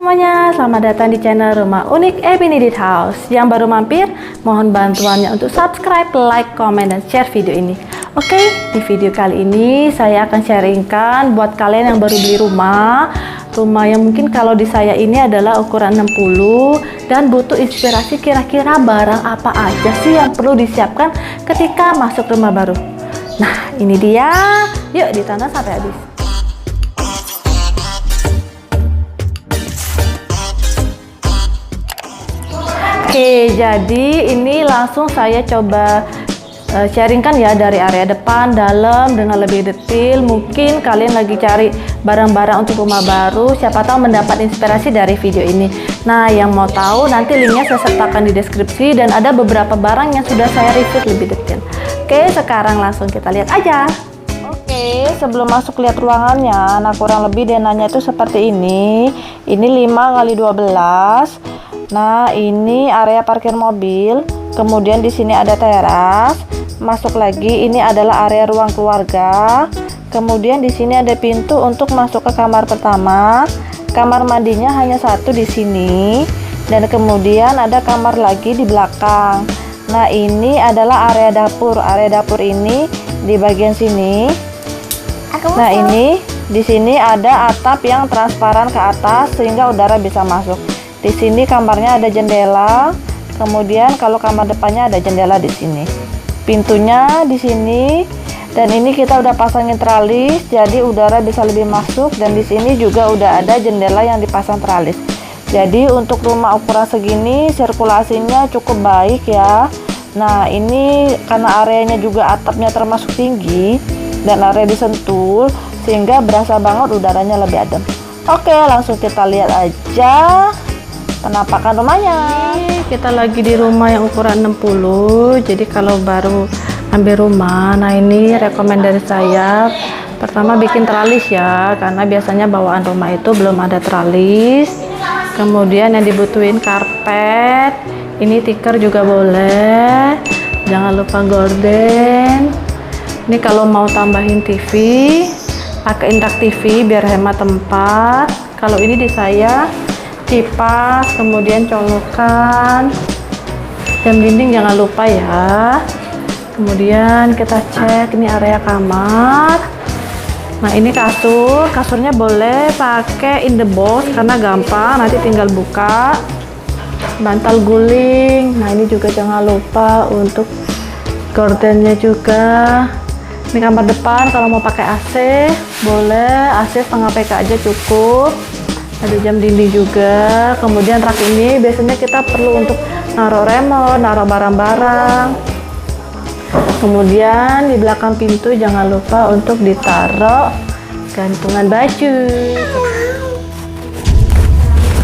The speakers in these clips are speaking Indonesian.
Semuanya, selamat datang di channel Rumah Unik Ebinidit House. Yang baru mampir, mohon bantuannya untuk subscribe, like, komen, dan share video ini. Oke, di video kali ini saya akan sharingkan buat kalian yang baru beli rumah. Rumah yang mungkin kalau di saya ini adalah ukuran 60 dan butuh inspirasi kira-kira barang apa aja sih yang perlu disiapkan ketika masuk rumah baru. Nah, ini dia. Yuk ditonton sampai habis. Oke, jadi ini langsung saya coba uh, sharingkan ya dari area depan, dalam dengan lebih detail. Mungkin kalian lagi cari barang-barang untuk rumah baru, siapa tahu mendapat inspirasi dari video ini. Nah, yang mau tahu nanti linknya saya sertakan di deskripsi dan ada beberapa barang yang sudah saya review lebih detail. Oke, sekarang langsung kita lihat aja. Oke, sebelum masuk lihat ruangannya, nah kurang lebih denanya itu seperti ini. Ini 5 kali 12 Nah, ini area parkir mobil. Kemudian di sini ada teras. Masuk lagi, ini adalah area ruang keluarga. Kemudian di sini ada pintu untuk masuk ke kamar pertama. Kamar mandinya hanya satu di sini. Dan kemudian ada kamar lagi di belakang. Nah, ini adalah area dapur. Area dapur ini di bagian sini. Nah, ini di sini ada atap yang transparan ke atas sehingga udara bisa masuk. Di sini kamarnya ada jendela. Kemudian kalau kamar depannya ada jendela di sini. Pintunya di sini dan ini kita udah pasangin tralis jadi udara bisa lebih masuk dan di sini juga udah ada jendela yang dipasang tralis. Jadi untuk rumah ukuran segini sirkulasinya cukup baik ya. Nah, ini karena areanya juga atapnya termasuk tinggi dan area disentul sehingga berasa banget udaranya lebih adem. Oke, langsung kita lihat aja penampakan rumahnya. Kita lagi di rumah yang ukuran 60 jadi kalau baru ambil rumah nah ini rekomendasi saya pertama bikin teralis ya karena biasanya bawaan rumah itu belum ada teralis kemudian yang dibutuhin karpet ini tikar juga boleh jangan lupa gorden. Ini kalau mau tambahin TV pakai indak TV biar hemat tempat. Kalau ini di saya kipas kemudian colokan jam dinding jangan lupa ya. Kemudian kita cek ini area kamar. Nah ini kasur. Kasurnya boleh pakai in the box karena gampang. Nanti tinggal buka. Bantal guling. Nah ini juga jangan lupa untuk gordennya juga. Ini kamar depan kalau mau pakai AC boleh. AC setengah PK aja cukup ada jam dinding juga. Kemudian rak ini biasanya kita perlu untuk naruh remote naruh barang-barang. Kemudian di belakang pintu jangan lupa untuk ditaruh gantungan baju.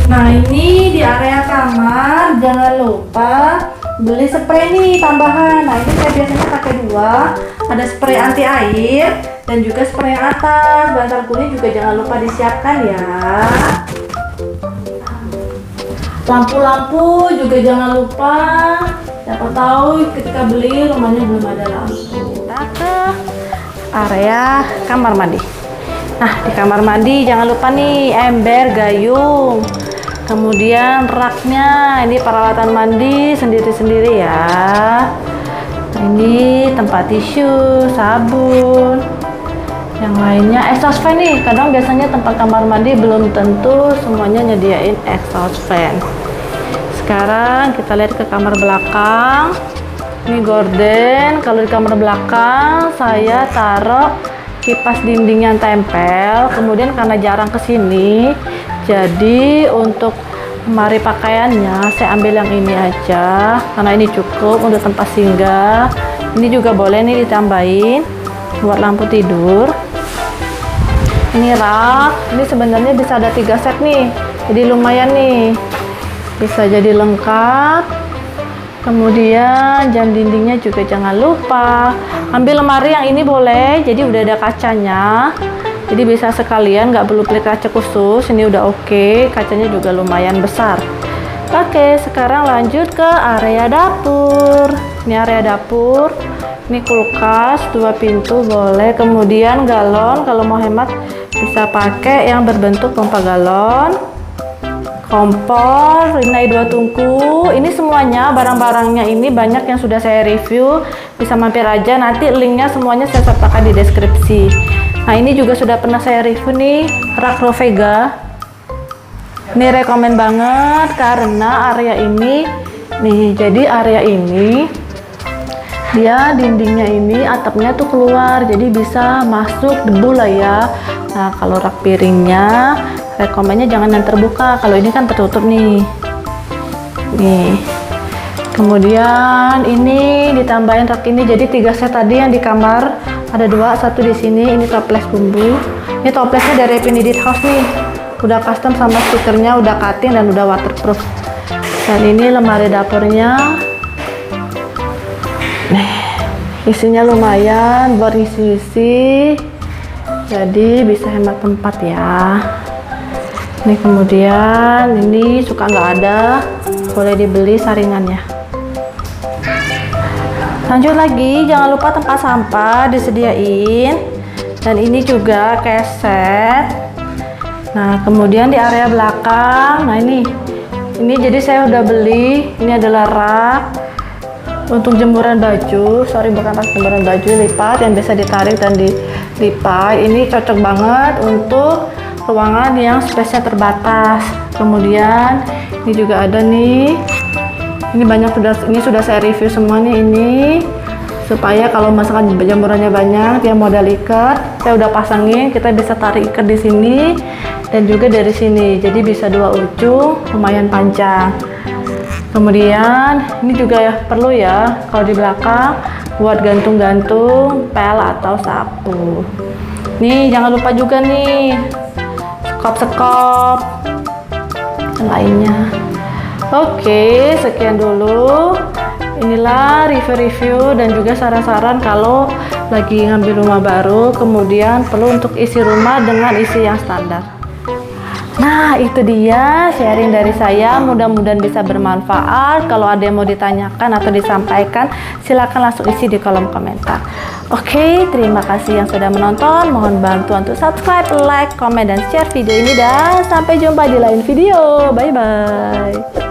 Nah ini di area kamar. Jangan lupa beli spray nih tambahan. Nah ini saya biasanya pakai dua. Ada spray anti air dan juga spray atas. Bantal kuning juga jangan lupa disiapkan ya. Lampu-lampu juga jangan lupa. Siapa tahu ketika beli rumahnya belum ada lampu. Kita ke area kamar mandi. Nah di kamar mandi jangan lupa nih ember gayung kemudian raknya ini peralatan mandi sendiri-sendiri ya. Ini tempat tisu sabun. Yang lainnya exhaust fan nih. Kadang biasanya tempat kamar mandi belum tentu semuanya nyediain exhaust fan. Sekarang kita lihat ke kamar belakang. Ini gorden. Kalau di kamar belakang saya taruh kipas dinding yang tempel. Kemudian karena jarang ke sini jadi untuk lemari pakaiannya saya ambil yang ini aja. Karena ini cukup untuk tempat singgah. Ini juga boleh nih ditambahin buat lampu tidur. Ini rak. Ini sebenarnya bisa ada tiga set nih. Jadi lumayan nih. Bisa jadi lengkap. Kemudian jam dindingnya juga jangan lupa. Ambil lemari yang ini boleh. Jadi udah ada kacanya jadi bisa sekalian nggak perlu beli kaca khusus ini udah oke okay. kacanya juga lumayan besar oke sekarang lanjut ke area dapur ini area dapur ini kulkas dua pintu boleh kemudian galon kalau mau hemat bisa pakai yang berbentuk pompa galon kompor, Rinnai dua tungku. Ini semuanya barang-barangnya ini banyak yang sudah saya review. Bisa mampir aja. Nanti linknya semuanya saya sertakan di deskripsi. Nah ini juga sudah pernah saya review nih rak Rovega. Ini rekomen banget karena area ini nih jadi area ini dia dindingnya ini atapnya tuh keluar jadi bisa masuk debu lah ya. Nah kalau rak piringnya rekomennya jangan yang terbuka. Kalau ini kan tertutup nih. Nih. Kemudian ini ditambahin rak ini jadi tiga set tadi yang di kamar ada dua satu di sini ini toples bumbu. Ini toplesnya dari Pinidit House nih. Udah custom sama stikernya udah cutting dan udah waterproof. Dan ini lemari dapurnya. Nih isinya lumayan buat isi-isi jadi bisa hemat tempat ya. Ini kemudian ini suka nggak ada boleh dibeli saringannya lanjut lagi jangan lupa tempat sampah disediain. Dan ini juga keset nah kemudian di area belakang nah ini. Ini jadi saya udah beli ini adalah rak untuk jemuran baju. Sorry bukan rak jemuran baju lipat yang bisa ditarik dan dilipat. Ini cocok banget untuk ruangan yang space-nya terbatas. Kemudian ini juga ada nih ini banyak sudah ini sudah saya review semuanya ini. Supaya kalau misalkan jamurannya banyak dia modal ikat saya udah pasangin kita bisa tarik ikat di sini dan juga dari sini. Jadi bisa dua ujung lumayan panjang. Kemudian ini juga ya perlu ya kalau di belakang buat gantung-gantung pel atau sapu. Nih jangan lupa juga nih sekop-sekop lainnya oke sekian dulu inilah review-review dan juga saran-saran kalau lagi ngambil rumah baru kemudian perlu untuk isi rumah dengan isi yang standar Nah, itu dia sharing dari saya. Mudah-mudahan bisa bermanfaat. Kalau ada yang mau ditanyakan atau disampaikan, silakan langsung isi di kolom komentar. Oke, terima kasih yang sudah menonton. Mohon bantu untuk subscribe, like, komen, dan share video ini. Dan sampai jumpa di lain video. Bye-bye.